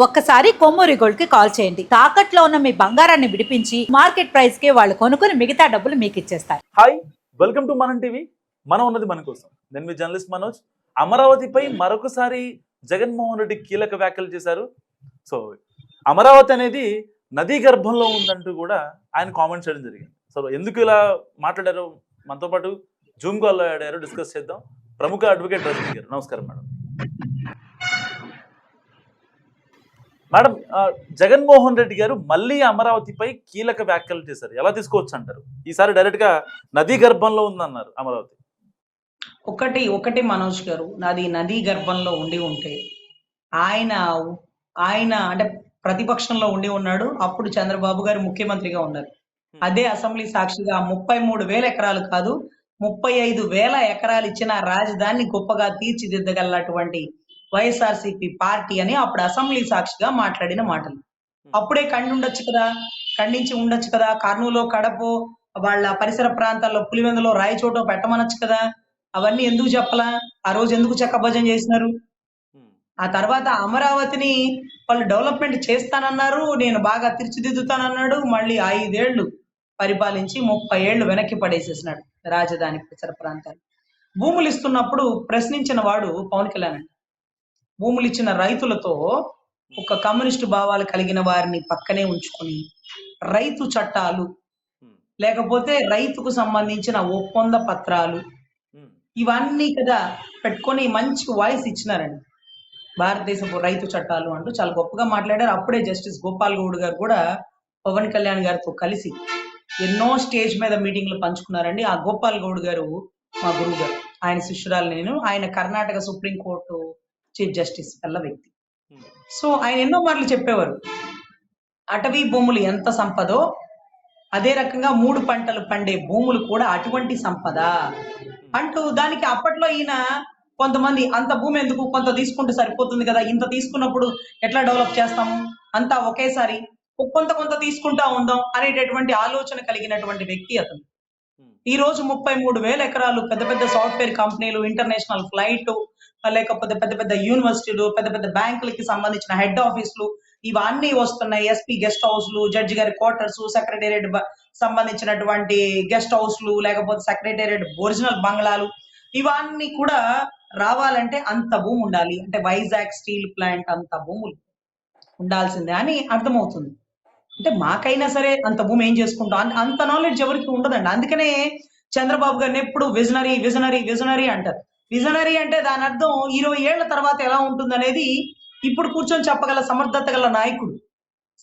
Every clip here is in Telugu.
ఒక్కసారి కొమ్మూరి గోల్డ్కి కాల్ చేయండి. తాకట్లో ఉన్న మీ బంగారాన్ని విడిపించి మార్కెట్ ప్రైస్కి వాళ్ళు కొనుక్కుని మిగతా డబ్బులు మీకు ఇచ్చేస్తారు. హాయ్ వెల్కమ్ టు మనం టీవీ. మనం ఉన్నది మన కోసం. నేను మీ జర్నలిస్ట్ మనోజ్. అమరావతిపై మరొకసారి జగన్మోహన్ రెడ్డి కీలక వ్యాఖ్యలు చేశారు. సో అమరావతి అనేది నదీ గర్భంలో ఉందంటూ కూడా ఆయన కామెంట్ చేయడం జరిగింది. సో ఎందుకు ఇలా మాట్లాడారు? మనతో పాటు జూమ్ కాల్లో ఆడారో. డిస్కస్ చేద్దాం. ప్రముఖ అడ్వకేట్ రజనీ గారు. నమస్కారం మేడం. మేడం జగన్మోహన్ రెడ్డి గారు మళ్ళీ అమరావతిపై కీలక వ్యాఖ్యలు చేశారు. ఎలా తీసుకోవచ్చు అంటారు? ఈసారి డైరెక్ట్గా నదీ గర్భంలో ఉందన్నారు అమరావతి. ఒకటి ఒకటి మనోజ్ గారు నాది నదీ గర్భంలో ఉండి ఉంటే ఆయన ఆయన అంటే ప్రతిపక్షంలో ఉండి ఉన్నాడు. అప్పుడు చంద్రబాబు గారు ముఖ్యమంత్రిగా ఉన్నారు. అదే అసెంబ్లీ సాక్షిగా ముప్పై మూడు వేల ఎకరాలు కాదు ముప్పై ఐదు వేల ఎకరాలు ఇచ్చిన రాజధానిని గొప్పగా తీర్చిదిద్దగలటువంటి వైఎస్ఆర్సీపీ పార్టీ అని అప్పుడు అసెంబ్లీ సాక్షిగా మాట్లాడిన మాటలు. అప్పుడే కండి ఉండొచ్చు కదా ఖండించి ఉండొచ్చు కదా కర్నూలు కడప వాళ్ళ పరిసర ప్రాంతాల్లో పులివెందులో రాయచోటో పెట్టమనొచ్చు కదా అవన్నీ ఎందుకు చెప్పలా? ఆ రోజు ఎందుకు చెక్కభజన చేసినారు? ఆ తర్వాత అమరావతిని వాళ్ళు డెవలప్మెంట్ చేస్తానన్నారు నేను బాగా తీర్చిదిద్దుతానన్నాడు మళ్ళీ ఐదేళ్ళు పరిపాలించి ముప్పై ఏళ్ళు వెనక్కి పడేసేసినాడు రాజధాని పరిసర ప్రాంతాలు. భూములు ఇస్తున్నప్పుడు ప్రశ్నించిన వాడు పవన్ కళ్యాణ్ అంట భూములు ఇచ్చిన రైతులతో ఒక కమ్యూనిస్టు భావాలు కలిగిన వారిని పక్కనే ఉంచుకొని రైతు చట్టాలు లేకపోతే రైతుకు సంబంధించిన ఒప్పంద పత్రాలు ఇవన్నీ కదా పెట్టుకొని మంచి వాయిస్ ఇచ్చినారండి. భారతదేశపు రైతు చట్టాలు అంటూ చాలా గొప్పగా మాట్లాడారు. అప్పుడే జస్టిస్ గోపాల్ గౌడ్ గారు కూడా పవన్ కళ్యాణ్ గారితో కలిసి ఎన్నో స్టేజ్ మీద మీటింగ్లు పంచుకున్నారండి. ఆ గోపాల్ గౌడ్ గారు మా గురువు గారు. ఆయన శిష్యురాలు నేను. ఆయన Karnataka supreme court chief justice వల్ల వ్యక్తి. సో ఆయన ఎన్నో మాటలు చెప్పేవారు. అటవీ భూములు ఎంత సంపదో అదే రకంగా మూడు పంటలు పండే భూములు కూడా అటువంటి సంపద. అంటూ దానికి అప్పట్లో ఈయన కొంతమంది అంత భూమి ఎందుకు కొంత తీసుకుంటే సరిపోతుంది కదా ఇంత తీసుకున్నప్పుడు ఎట్లా డెవలప్ చేస్తాము అంతా ఒకేసారి కొంత కొంత తీసుకుంటా ఉందాం అనేటటువంటి ఆలోచన కలిగినటువంటి వ్యక్తి అతను. ఈ రోజు ముప్పై మూడు వేల ఎకరాలు పెద్ద పెద్ద సాఫ్ట్వేర్ కంపెనీలు ఇంటర్నేషనల్ ఫ్లైట్ లేకపోతే పెద్ద పెద్ద యూనివర్సిటీలు పెద్ద పెద్ద బ్యాంకులకి సంబంధించిన హెడ్ ఆఫీసులు ఇవన్నీ వస్తున్నాయి. ఎస్పీ గెస్ట్ హౌస్లు జడ్జి గారి క్వార్టర్స్ సెక్రటేరియట్ సంబంధించినటువంటి గెస్ట్ హౌస్లు లేకపోతే సెక్రటేరియట్ ఒరిజినల్ బంగ్లాలు ఇవన్నీ కూడా రావాలంటే అంత భూమి ఉండాలి. అంటే వైజాగ్ స్టీల్ ప్లాంట్ అంత భూములు ఉండాల్సిందే అని అర్థమవుతుంది. అంటే మాకైనా సరే అంత భూమి ఏం చేసుకుంటాం? అంత- నాలెడ్జ్ ఎవరికి ఉండదండి. అందుకనే చంద్రబాబు గారిని ఎప్పుడు విజనరీ విజనరీ విజనరీ అంటారు. విజనరీ అంటే దాని అర్థం ఇరవై ఏళ్ళ తర్వాత ఎలా ఉంటుందనేది ఇప్పుడు కూర్చొని చెప్పగల సమర్థత గల నాయకుడు.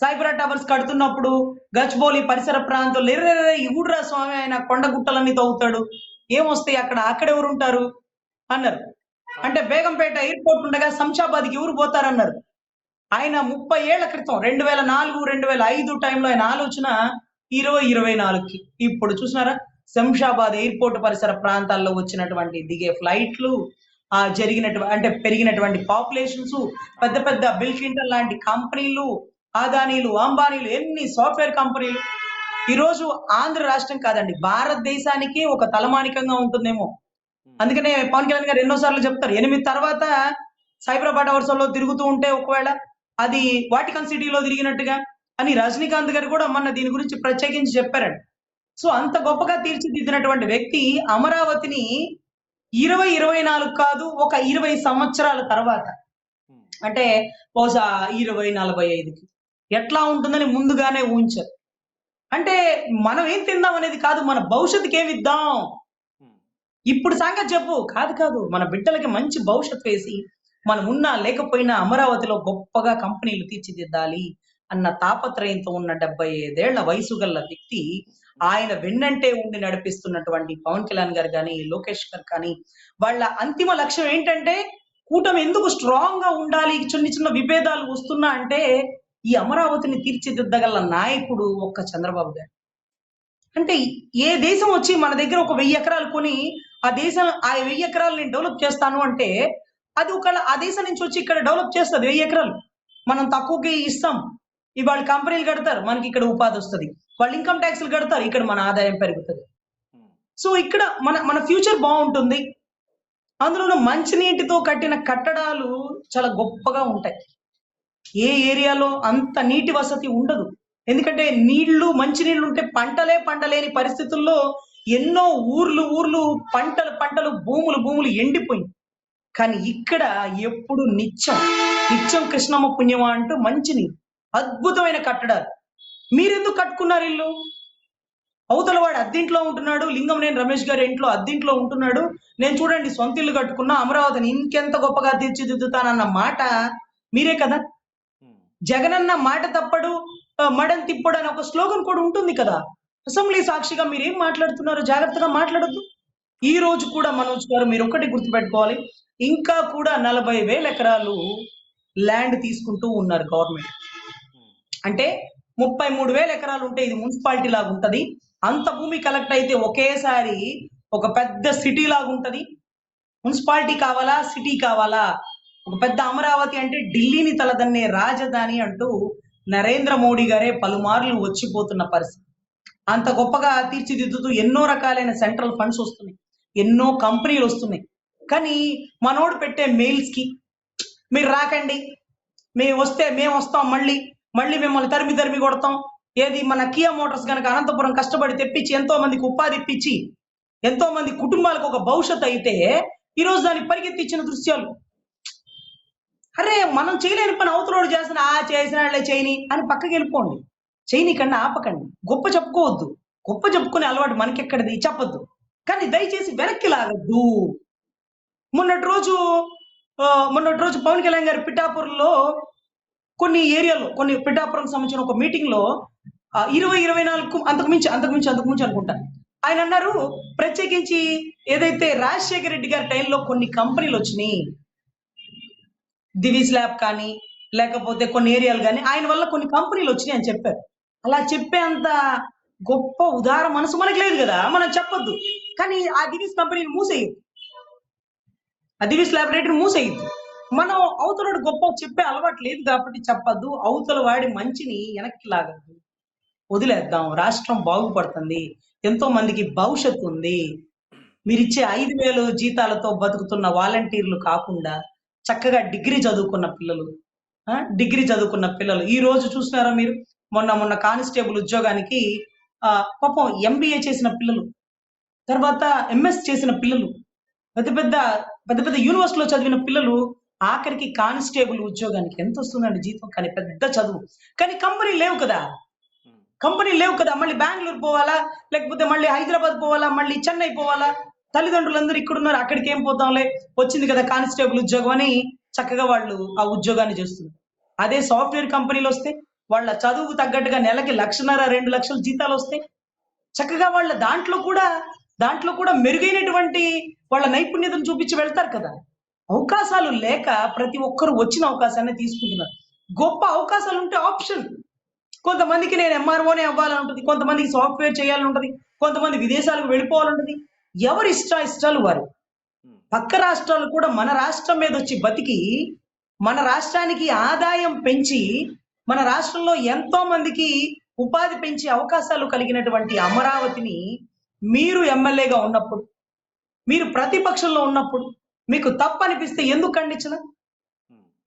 సైబరా టవర్స్ కడుతున్నప్పుడు గచ్బోలి పరిసర ప్రాంతాల్లో ఎర్రెర్ర ఇవుడురా స్వామి ఆయన కొండ గుట్టలన్నీ తవ్వుతాడు. ఏమొస్తాయి అక్కడ? అక్కడ ఎవరు ఉంటారు అన్నారు. అంటే బేగంపేట ఎయిర్పోర్ట్ ఉండగా శంషాబాద్కి ఎవరు పోతారన్నారు? ఆయన ముప్పై ఏళ్ళ క్రితం రెండు వేల నాలుగు రెండు వేల ఐదు టైంలో ఆయన ఆలోచన ఇరవై ఇరవై నాలుగుకి. ఇప్పుడు చూసినారా? శంషాబాద్ ఎయిర్పోర్ట్ పరిసర ప్రాంతాల్లో వచ్చినటువంటి దిగే ఫ్లైట్లు ఆ జరిగినటువంటి అంటే పెరిగినటువంటి పాపులేషన్స్ పెద్ద పెద్ద బిల్ క్లింటన్ లాంటి కంపెనీలు ఆదానీలు అంబానీలు ఎన్ని సాఫ్ట్వేర్ కంపెనీలు. ఈ రోజు ఆంధ్ర రాష్ట్రం కాదండి భారతదేశానికి ఒక తలమానికంగా ఉంటుందేమో. అందుకనే పవన్ కళ్యాణ్ గారు ఎన్నో సార్లు చెప్తారు ఎనిమిది తర్వాత సైబరాబాద్ అవర్స్లో తిరుగుతూ ఉంటే ఒకవేళ అది వాటికన్ సిటీలో తిరిగినట్టుగా అని రజనీకాంత్ గారు కూడా మొన్న దీని గురించి ప్రత్యేకించి చెప్పారండి. సో అంత గొప్పగా తీర్చిదిద్దినటువంటి వ్యక్తి అమరావతిని ఇరవై ఇరవై నాలుగు కాదు ఒక ఇరవై సంవత్సరాల తర్వాత. అంటే బహుశా ఇరవై నలభై ఐదుకి. ఎట్లా ఉంటుందని ముందుగానే ఊహించారు. అంటే మనం ఏం తిందాం అనేది కాదు మన భవిష్యత్తుకి ఏమి ఇద్దాం? ఇప్పుడు సంగతి చెప్పు. కాదు కాదు. మన బిడ్డలకి మంచి భవిష్యత్తు వేసి మనం ఉన్నా లేకపోయినా అమరావతిలో గొప్పగా కంపెనీలు తీర్చిదిద్దాలి అన్న తాపత్రయంతో ఉన్న డెబ్బై ఐదేళ్ళ వయసు గల వ్యక్తి ఆయన వెన్నంటే ఉండి నడిపిస్తున్నటువంటి పవన్ కళ్యాణ్ గారు కానీ లోకేష్ గారు కానీ వాళ్ళ అంతిమ లక్ష్యం ఏంటంటే కూటమి ఎందుకు స్ట్రాంగ్గా ఉండాలి? చిన్న చిన్న విభేదాలు వస్తున్నా అంటే ఈ అమరావతిని తీర్చిదిద్దగల నాయకుడు ఒక్క చంద్రబాబు గారు. అంటే ఏ దేశం వచ్చి మన దగ్గర ఒక వెయ్యి ఎకరాలు కొని ఆ దేశం ఆ వెయ్యి ఎకరాలు నేను డెవలప్ చేస్తాను అంటే అది ఒక ఆ దేశం నుంచి వచ్చి ఇక్కడ డెవలప్ చేస్తుంది వెయ్యి ఎకరాలు. మనం తక్కువకి ఇస్తాం. ఇవాళ కంపెనీలు కడతారు మనకి ఇక్కడ ఉపాధి వస్తుంది. వాళ్ళు ఇన్కమ్ ట్యాక్స్లు కడతారు ఇక్కడ మన ఆదాయం పెరుగుతుంది. సో ఇక్కడ మన మన ఫ్యూచర్ బాగుంటుంది. అందులోనూ మంచినీటితో కట్టిన కట్టడాలు చాలా గొప్పగా ఉంటాయి. ఏ ఏరియాలో అంత నీటి వసతి ఉండదు. ఎందుకంటే నీళ్ళు మంచినీళ్ళు ఉంటే పంటలే పంటలేని పరిస్థితుల్లో ఎన్నో ఊర్లు ఊర్లు పంటలు పంటలు భూములు భూములు ఎండిపోయింది కానీ ఇక్కడ ఎప్పుడు నిత్యం నిత్యం కృష్ణమ్మ పుణ్యమా అంటూ మంచినీరు. అద్భుతమైన కట్టడాలు. మీరెందుకు కట్టుకున్నారు ఇల్లు? అవతల వాడు అద్దింట్లో ఉంటున్నాడు లింగం నేను రమేష్ గారి ఇంట్లో అద్దింట్లో ఉంటున్నాడు. నేను చూడండి సొంత ఇల్లు కట్టుకున్నా అమరావతిని ఇంకెంత గొప్పగా తీర్చిదిద్దుతానన్న మాట మీరే కదా? జగనన్న మాట తప్పడు ఆ, మడం తిప్పడు అని ఒక స్లోగన్ కూడా ఉంటుంది కదా? అసెంబ్లీ సాక్షిగా మీరు ఏం మాట్లాడుతున్నారు? జాగ్రత్తగా మాట్లాడొద్దు. ఈ రోజు కూడా మనోజ్ గారు మీరు ఒక్కటి గుర్తుపెట్టుకోవాలి. ఇంకా కూడా నలభై వేల ఎకరాలు ల్యాండ్ తీసుకుంటూ ఉన్నారు గవర్నమెంట్. అంటే ముప్పై మూడు వేల ఎకరాలు ఉంటే ఇది మున్సిపాలిటీ లాగా ఉంటది అంత భూమి కలెక్ట్ అయితే ఒకేసారి ఒక పెద్ద సిటీ లాగా ఉంటది మున్సిపాలిటీ కావాలా సిటీ కావాలా? ఒక పెద్ద అమరావతి అంటే ఢిల్లీని తలదన్నే రాజధాని అంటూ నరేంద్ర మోడీ గారే పలుమార్లు వచ్చిపోతున్న పరిస్థితి. అంత గొప్పగా తీర్చిదిద్దుతూ ఎన్నో రకాలైన సెంట్రల్ ఫండ్స్ వస్తున్నాయి. ఎన్నో కంపెనీలు వస్తున్నాయి. కానీ మనోడు పెట్టే మెయిల్స్కి మీరు రాకండి. మేము వస్తే మేము వస్తాం మళ్ళీ. మళ్ళీ మిమ్మల్ని తరిమి తరిమి కొడతాం. ఏది మన కియా మోటార్స్ కనుక అనంతపురం కష్టపడి తెప్పించి ఎంతో మందికి ఉపాధి ఇప్పించి ఎంతో మంది కుటుంబాలకు ఒక భవిష్యత్తు అయితే ఈరోజు దాన్ని పరిగెత్తించిన దృశ్యాలు. అరే మనం చేయలేని పని అవతలోడు చేసిన ఆ చేసిన వాళ్ళే చేయని అని పక్కకి వెళ్ళిపోండి. చేయని కన్నా ఆపకండి. గొప్ప చెప్పుకోవద్దు. గొప్ప చెప్పుకునే అలవాటు మనకెక్కడిది? చెప్పొద్దు. కానీ దయచేసి వెనక్కి లాగద్దు. మొన్నటి రోజు మొన్నటి రోజు పవన్ కళ్యాణ్ గారి పిఠాపురంలో కొన్ని ఏరియాలో కొన్ని పిఠాపురం సంబంధించిన ఒక మీటింగ్లో ఇరవై ఇరవై నాలుగు అంతకు మించి అంతకు మించి అనుకుంటా. ఆయన అన్నారు ప్రత్యేకించి ఏదైతే రాజశేఖర రెడ్డి గారి టైంలో కొన్ని కంపెనీలు వచ్చినాయి దివీస్ ల్యాబ్ కానీ లేకపోతే కొన్ని ఏరియాలు కానీ ఆయన వల్ల కొన్ని కంపెనీలు వచ్చినాయి అని చెప్పారు. అలా చెప్పే అంత గొప్ప ఉదార మనసు మనకు లేదు కదా మనం చెప్పొద్దు. కానీ ఆ దివీస్ కంపెనీని మూసేయద్దు. ఆ దివీస్ ల్యాబొరేటరీ మూసేయద్దు. మనం అవతలడు గొప్ప చెప్పే అలవాటు లేదు కాబట్టి చెప్పద్దు. అవతల వాడి మంచిని వెనక్కి లాగద్దు. వదిలేద్దాం. రాష్ట్రం బాగుపడుతుంది. ఎంతో మందికి భవిష్యత్తు ఉంది. మీరిచ్చే ఐదు వేలు జీతాలతో బతుకుతున్న వాలంటీర్లు కాకుండా చక్కగా డిగ్రీ చదువుకున్న పిల్లలు ఆ, డిగ్రీ చదువుకున్న పిల్లలు. ఈ రోజు చూసినారా మీరు? మొన్న మొన్న కానిస్టేబుల్ ఉద్యోగానికి ఆ, పాపం ఎంబీఏ చేసిన పిల్లలు తర్వాత ఎంఎస్ చేసిన పిల్లలు పెద్ద పెద్ద పెద్ద పెద్ద యూనివర్సిటీలో చదివిన పిల్లలు ఆఖరికి కానిస్టేబుల్ ఉద్యోగానికి ఎంత వస్తుందండి జీతం? కానీ పెద్ద చదువు. కానీ కంపెనీ లేవు కదా. కంపెనీ లేవు కదా. మళ్ళీ బెంగళూరు పోవాలా? లేకపోతే మళ్ళీ హైదరాబాద్ పోవాలా? మళ్ళీ చెన్నై పోవాలా? తల్లిదండ్రులందరూ ఇక్కడ ఉన్నారు అక్కడికి ఏం పోతాంలే? వచ్చింది కదా కానిస్టేబుల్ ఉద్యోగం అని చక్కగా వాళ్ళు ఆ ఉద్యోగాన్ని చేస్తున్నారు. అదే సాఫ్ట్వేర్ కంపెనీలు వస్తే వాళ్ళ చదువుకు తగ్గట్టుగా నెలకి లక్షన్నర రెండు లక్షల జీతాలు వస్తాయి చక్కగా వాళ్ళ దాంట్లో కూడా దాంట్లో కూడా మెరుగైనటువంటి వాళ్ళ నైపుణ్యతను చూపించి వెళ్తారు కదా. అవకాశాలు లేక ప్రతి ఒక్కరు వచ్చిన అవకాశాన్ని తీసుకుంటున్నారు. గొప్ప అవకాశాలు ఉంటే ఆప్షన్. కొంతమందికి నేను ఎంఆర్ఓనే అవ్వాలని ఉంటుంది కొంతమందికి సాఫ్ట్వేర్ చేయాలని ఉంటుంది కొంతమంది విదేశాలకు వెళ్ళిపోవాలంటుంది ఎవరి ఇష్ట ఇష్టాలు వారు? పక్క రాష్ట్రాలు కూడా మన రాష్ట్రం మీద వచ్చి బతికి మన రాష్ట్రానికి ఆదాయం పెంచి మన రాష్ట్రంలో ఎంతో మందికి ఉపాధి పెంచే అవకాశాలు కలిగినటువంటి అమరావతిని మీరు ఎమ్మెల్యేగా ఉన్నప్పుడు మీరు ప్రతిపక్షంలో ఉన్నప్పుడు మీకు తప్పు అనిపిస్తే ఎందుకు ఖండించిన?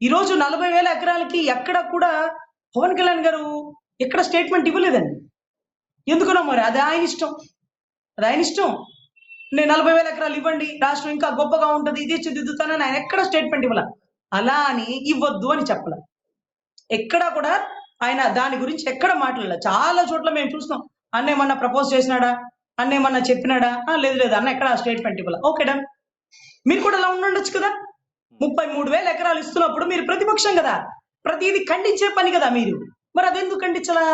ఈ రోజు నలభై వేల ఎకరాలకి ఎక్కడ కూడా పవన్ కళ్యాణ్ గారు ఎక్కడ స్టేట్మెంట్ ఇవ్వలేదండి. ఎందుకునో మరి అది ఆయన ఇష్టం. అది ఆయన ఇష్టం. నేను నలభై వేల ఎకరాలు ఇవ్వండి రాష్ట్రం ఇంకా గొప్పగా ఉంటుంది ఇది దిద్దుతానని ఆయన ఎక్కడ స్టేట్మెంట్ ఇవ్వాల? అలా అని ఇవ్వద్దు అని చెప్పాల. ఎక్కడా కూడా ఆయన దాని గురించి ఎక్కడ మాట్లాడలే. చాలా చోట్ల మేము చూస్తున్నాం. అన్న ఏమన్నా ప్రపోజ్ చేసినాడా? అన్న ఏమన్నా చెప్పినాడా? "ఆ, లేదు లేదు అన్న ఎక్కడ స్టేట్మెంట్ ఇవ్వాల? ఓకే డన్ మీరు కూడా అలా ఉండండొచ్చు కదా? ముప్పై మూడు వేల ఎకరాలు ఇస్తున్నప్పుడు మీరు ప్రతిపక్షం కదా? ప్రతిదీ ఖండించే పని కదా మీరు? మరి అదెందుకు ఖండించలా?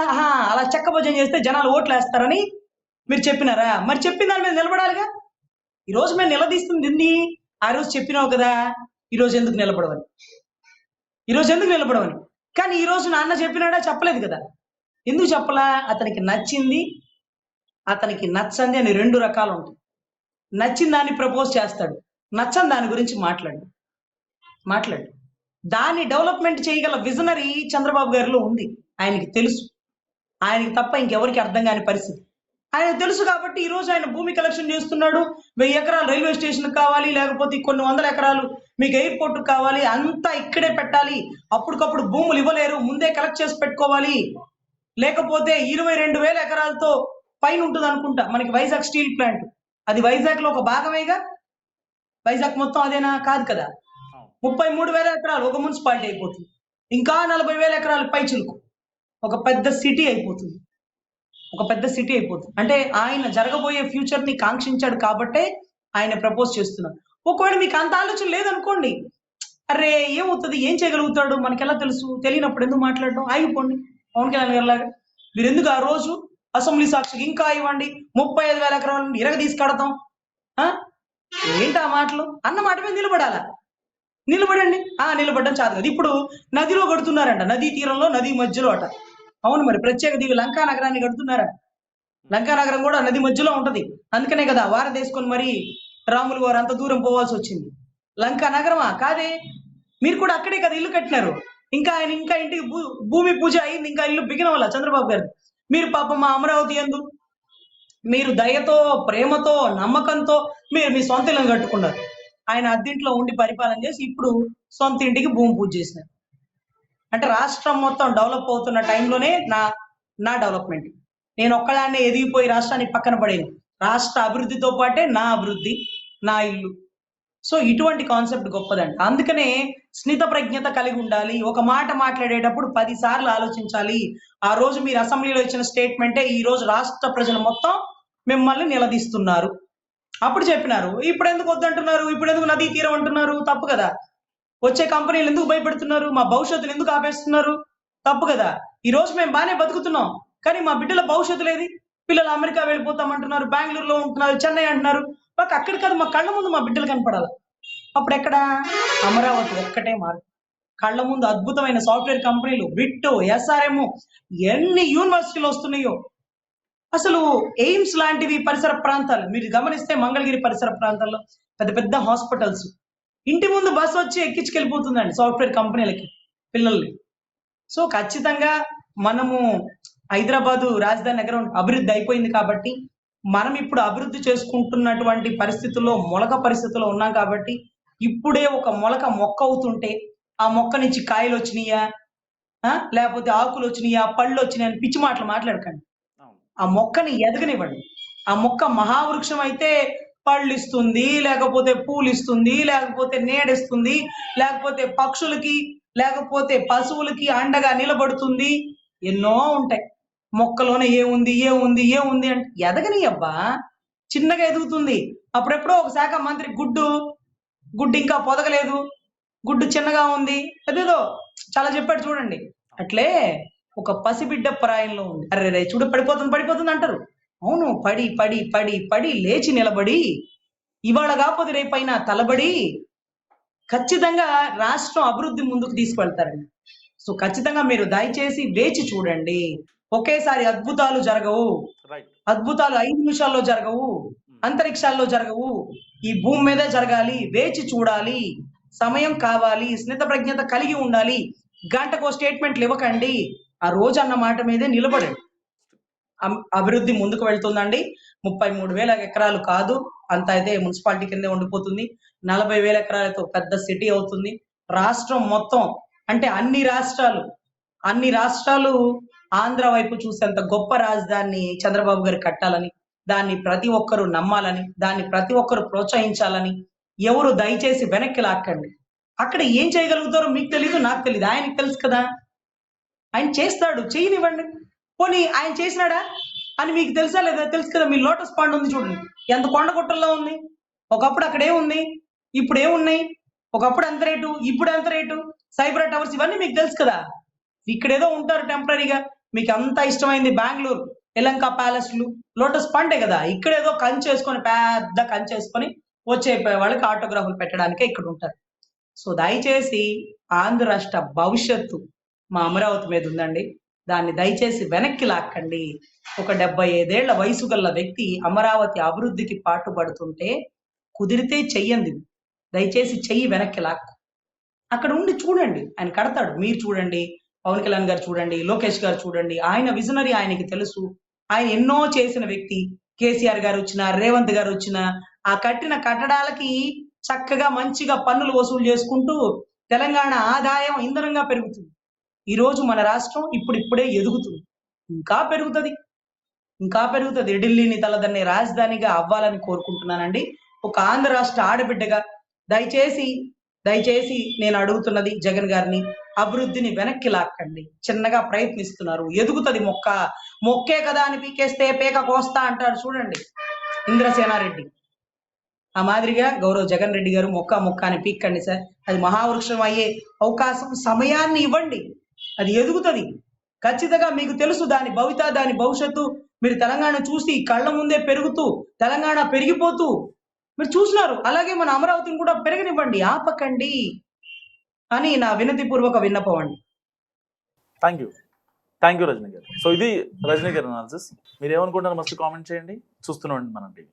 అలా చెక్క భోజనం చేస్తే జనాలు ఓట్లు వేస్తారని మీరు చెప్పినారా? మరి చెప్పిన దాని మీద నిలబడాలిగా? ఈ రోజు మేము నిలదీస్తుంది ఏంది ఆ రోజు చెప్పినావు కదా ఈ రోజు ఎందుకు నిలబడవని? ఈ రోజు ఎందుకు నిలబడవని? కానీ ఈ రోజు నాన్న చెప్పినాడా? చెప్పలేదు కదా. ఎందుకు చెప్పలా? అతనికి నచ్చింది అతనికి నచ్చంది అని రెండు రకాలు ఉంటాయి. నచ్చిన దాన్ని ప్రపోజ్ చేస్తాడు. నచ్చని దాని గురించి మాట్లాడు. మాట్లాడు. దాన్ని డెవలప్మెంట్ చేయగల విజనరీ చంద్రబాబు గారిలో ఉంది. ఆయనకి తెలుసు. ఆయనకి తప్ప ఇంకెవరికి అర్థం కాని పరిస్థితి. ఆయన తెలుసు కాబట్టి ఈ రోజు ఆయన భూమి కలెక్షన్ చేస్తున్నాడు. వెయ్యి ఎకరాలు రైల్వే స్టేషన్ కావాలి లేకపోతే కొన్ని వందల ఎకరాలు మీకు ఎయిర్పోర్ట్ కావాలి అంతా ఇక్కడే పెట్టాలి. అప్పటికప్పుడు భూములు ఇవ్వలేరు ముందే కలెక్ట్ చేసి పెట్టుకోవాలి. లేకపోతే ఇరవై రెండు వేల ఎకరాలతో పైన ఉంటుంది అనుకుంటా మనకి వైజాగ్ స్టీల్ ప్లాంట్. అది వైజాగ్లో ఒక భాగమేగా? వైజాగ్ మొత్తం అదేనా? కాదు కదా. ముప్పై మూడు వేల ఎకరాలు ఒక మున్సిపాలిటీ అయిపోతుంది. ఇంకా నలభై వేల ఎకరాలు పైచిలుకు ఒక పెద్ద సిటీ అయిపోతుంది. ఒక పెద్ద సిటీ అయిపోతుంది. అంటే ఆయన జరగబోయే ఫ్యూచర్ని కాంక్షించాడు కాబట్టే ఆయన ప్రపోజ్ చేస్తున్నారు. ఒకవేళ మీకు అంత ఆలోచన లేదనుకోండి అరే ఏమవుతుంది? ఏం చేయగలుగుతాడు? మనకెలా తెలుసు? తెలియనప్పుడు ఎందుకు మాట్లాడడం? ఆగిపోండి. పవన్ కళ్యాణ్ గారి లాగా. మీరు ఎందుకు ఆ రోజు అసెంబ్లీ సాక్షికి ఇంకా ఇవ్వండి? ముప్పై ఐదు వేల ఎకరాలను ఇరగ తీసుకడతాం? ఏంటి ఆ మాటలు? అన్న మాట మీద నిలబడాలా? నిలబడండి. ఆ నిలబడడం చాదు కదా. ఇప్పుడు నదిలో కడుతున్నారంట. నదీ తీరంలో నది మధ్యలో అట. అవును మరి ప్రత్యేక దీవి లంకా నగరాన్ని కడుతున్నారా లంకా నగరం కూడా నది మధ్యలో ఉంటది. అందుకనే కదా వారదేసుకొని మరి రాములు వారు అంత దూరం పోవాల్సి వచ్చింది. లంకా నగరమా? కాదే. మీరు కూడా అక్కడే కదా ఇల్లు కట్టినారు. ఇంకా ఆయన ఇంకా ఇంటికి భూ- భూమి పూజ అయింది. ఇంకా ఇల్లు బిగిన వల్ల చంద్రబాబు గారు. మీరు పాప మా అమరావతి ఎందు మీరు దయతో ప్రేమతో నమ్మకంతో మీరు మీ సొంత ఇల్లు కట్టుకున్నారు. ఆయన అద్దింట్లో ఉండి పరిపాలన చేసి ఇప్పుడు సొంత ఇంటికి భూమి పూజ చేసినారు. అంటే రాష్ట్రం మొత్తం డెవలప్ అవుతున్న టైంలోనే నా నా డెవలప్మెంట్. నేను ఒక్కదాన్నే ఎదిగిపోయి రాష్ట్రాన్ని పక్కన పడేను రాష్ట్ర అభివృద్ధితో పాటే నా అభివృద్ధి నా ఇల్లు. సో ఇటువంటి కాన్సెప్ట్ గొప్పదండి. అందుకనే స్నిత ప్రజ్ఞత కలిగి ఉండాలి. ఒక మాట మాట్లాడేటప్పుడు పదిసార్లు ఆలోచించాలి. ఆ రోజు మీరు అసెంబ్లీలో ఇచ్చిన స్టేట్మెంటే ఈ రోజు రాష్ట్ర ప్రజలు మొత్తం మిమ్మల్ని నిలదీస్తున్నారు. అప్పుడు చెప్పినారు ఇప్పుడు ఎందుకు వద్దంటున్నారు? ఇప్పుడు ఎందుకు నదీ తీరం అంటున్నారు? తప్పు కదా. వచ్చే కంపెనీలు ఎందుకు భయపెడుతున్నారు? మా భవిష్యత్తును ఎందుకు ఆపేస్తున్నారు? తప్పు కదా. ఈ రోజు మేము బాగానే బతుకుతున్నాం. కానీ మా బిడ్డల భవిష్యత్తు లేదు. పిల్లలు అమెరికా వెళ్ళిపోతామంటున్నారు బెంగళూరులో ఉంటున్నారు చెన్నై అంటున్నారు. మాకు అక్కడ కాదు మా కళ్ళ ముందు మా బిడ్డలు కనపడాలి. అప్పుడు ఎక్కడ? అమరావతి ఒక్కటే మార్గం. కళ్ళ ముందు అద్భుతమైన సాఫ్ట్వేర్ కంపెనీలు బిట్టు ఎస్ఆర్ఎం ఎన్ని యూనివర్సిటీలు వస్తున్నాయో. అసలు ఎయిమ్స్ లాంటివి పరిసర ప్రాంతాలు మీరు గమనిస్తే మంగళగిరి పరిసర ప్రాంతాల్లో పెద్ద పెద్ద హాస్పిటల్స్. ఇంటి ముందు బస్సు వచ్చి ఎక్కించుకెళ్ళిపోతుందండి సాఫ్ట్వేర్ కంపెనీలకి పిల్లల్ని. సో ఖచ్చితంగా మనము హైదరాబాదు రాజధాని నగరం అభివృద్ధి అయిపోయింది కాబట్టి మనం ఇప్పుడు అభివృద్ధి చేసుకుంటున్నటువంటి పరిస్థితుల్లో మొలక పరిస్థితుల్లో ఉన్నాం కాబట్టి ఇప్పుడే ఒక మొలక మొక్క అవుతుంటే ఆ మొక్క నుంచి కాయలు వచ్చినాయా? ఆ? లేకపోతే ఆకులు వచ్చినాయా? పళ్ళు వచ్చినాయా? అని పిచ్చి మాటలు మాట్లాడకండి. ఆ మొక్కని ఎదగనివ్వండి. ఆ మొక్క మహావృక్షం అయితే పళ్ళు ఇస్తుంది లేకపోతే పూలు ఇస్తుంది లేకపోతే నీడిస్తుంది లేకపోతే పక్షులకి లేకపోతే పశువులకి అండగా నిలబడుతుంది. ఎన్నో ఉంటాయి. మొక్కలోనే ఏముంది ఏముంది ఏముంది అంటే ఎదగని అబ్బా చిన్నగా ఎదుగుతుంది. అప్పుడెప్పుడో ఒక శాఖ మంత్రి గుడ్డు గుడ్డు ఇంకా పొదగలేదు గుడ్డు చిన్నగా ఉంది. అదేదో చాలా చెప్పాడు చూడండి. అట్లే ఒక పసిబిడ్డ ప్రాయంలో ఉంది. అరే రే చూడు పడిపోతుంది పడిపోతుంది అంటారు. అవును పడి పడి పడి పడి లేచి నిలబడి ఇవాళ కాకపోతే రేపైనా తలబడి ఖచ్చితంగా రాష్ట్రం అభివృద్ధి ముందుకు తీసుకువెళ్తారండి సో ఖచ్చితంగా మీరు దయచేసి వేచి చూడండి. ఒకేసారి అద్భుతాలు జరగవు. అద్భుతాలు ఐదు నిమిషాల్లో జరగవు. అంతరిక్షాల్లో జరగవు. ఈ భూమి మీదే జరగాలి. వేచి చూడాలి. సమయం కావాలి. స్నిత ప్రజ్ఞత కలిగి ఉండాలి. గంటకో స్టేట్మెంట్లు ఇవ్వకండి. ఆ రోజు అన్న మాట మీదే నిలబడండి. అభివృద్ధి ముందుకు వెళ్తుందండి. ముప్పై మూడు వేల ఎకరాలు కాదు అంత అయితే మున్సిపాలిటీ కిందే ఉండిపోతుంది. నలభై వేల ఎకరాలతో పెద్ద సిటీ అవుతుంది. రాష్ట్రం మొత్తం అంటే అన్ని రాష్ట్రాలు అన్ని రాష్ట్రాలు ఆంధ్ర వైపు చూసేంత గొప్ప రాజధాని చంద్రబాబు గారు కట్టాలని దాన్ని ప్రతి ఒక్కరూ నమ్మాలని దాన్ని ప్రతి ఒక్కరు ప్రోత్సహించాలని ఎవరు దయచేసి వెనక్కి లాక్కండి. అక్కడ ఏం చేయగలుగుతారో మీకు తెలియదు నాకు తెలియదు ఆయనకి తెలుసు కదా. ఆయన చేస్తాడు చేయనివ్వండి. పోనీ ఆయన చేసినాడా? అని మీకు తెలుసా లేదా? తెలుసు కదా మీ లోటస్ పాండ్ ఉంది చూడండి. ఎంత కొండ గుట్టల్లో ఉంది? ఒకప్పుడు అక్కడే ఉంది ఇప్పుడు ఏమున్నాయి ఒకప్పుడు ఎంత రేటు? ఇప్పుడు ఎంత రేటు? సైబర్ టవర్స్ ఇవన్నీ మీకు తెలుసు కదా. ఇక్కడ ఏదో ఉంటారు టెంపరీగా. మీకు అంత ఇష్టమైంది బెంగళూరు ఎలంక ప్యాలెస్లు లోటస్ పండే కదా. ఇక్కడ ఏదో కంచేసుకొని పెద్ద కంచేసుకొని వచ్చే వాళ్ళకి ఆటోగ్రాఫ్లు పెట్టడానికే ఇక్కడ ఉంటారు. సో దయచేసి ఆంధ్ర రాష్ట్ర భవిష్యత్తు మా అమరావతి మీద ఉందండి. దాన్ని దయచేసి వెనక్కి లాక్కండి. ఒక డెబ్బై ఐదేళ్ళ వయసు గల వ్యక్తి అమరావతి అభివృద్ధికి పాటుపడుతుంటే కుదిరితే చెయ్యండి. దయచేసి చెయ్యి వెనక్కి లాక్కు. అక్కడ ఉండి చూడండి. ఆయన కడతాడు. మీరు చూడండి. పవన్ కళ్యాణ్ గారు చూడండి. లోకేష్ గారు చూడండి. ఆయన విజనరీ ఆయనకి తెలుసు. ఆయన ఎన్నో చేసిన వ్యక్తి. కేసీఆర్ గారు వచ్చిన రేవంత్ గారు వచ్చిన ఆ కట్టిన కట్టడాలకి చక్కగా మంచిగా పన్నులు వసూలు చేసుకుంటూ తెలంగాణ ఆదాయం ఇంధనంగా పెరుగుతుంది. ఈ రోజు మన రాష్ట్రం ఇప్పుడిప్పుడే ఎదుగుతుంది. ఇంకా పెరుగుతుంది. ఇంకా పెరుగుతుంది. ఢిల్లీని తలదన్నే రాజధానిగా అవ్వాలని కోరుకుంటున్నానండి. ఒక ఆంధ్ర రాష్ట్ర ఆడబిడ్డగా దయచేసి దయచేసి నేను అడుగుతున్నది జగన్ గారిని అభివృద్ధిని వెనక్కి లాక్కండి. చిన్నగా ప్రయత్నిస్తున్నారు. ఎదుగుతుంది మొక్క. మొక్కే కదా అని పీకేస్తే పేక కోస్తా అంటారు చూడండి. ఇంద్రసేనారెడ్డి. ఆ మాదిరిగా గౌరవ్ జగన్ రెడ్డి గారు మొక్క మొక్క అని పీక్కండి సార్. అది మహావృక్షం అయ్యే అవకాశం సమయాన్ని ఇవ్వండి. అది ఎదుగుతుంది. ఖచ్చితంగా మీకు తెలుసు దాని భవిత దాని భవిష్యత్తు. మీరు తెలంగాణ చూసి కళ్ళ ముందే పెరుగుతూ తెలంగాణ పెరిగిపోతూ మీరు చూసినారు. అలాగే మన అమరావతిని కూడా పెరగనివ్వండి ఆపకండి అని నా వినతి పూర్వక విన్నపం అండి. Thank you thank you Rajani గారు సో ఇది రజనీ గారు అనాలిసిస్ మీరు ఏమనుకుంటున్నారు మస్ట్ కామెంట్ చేయండి చూస్తున్నాం మనం టీవీ.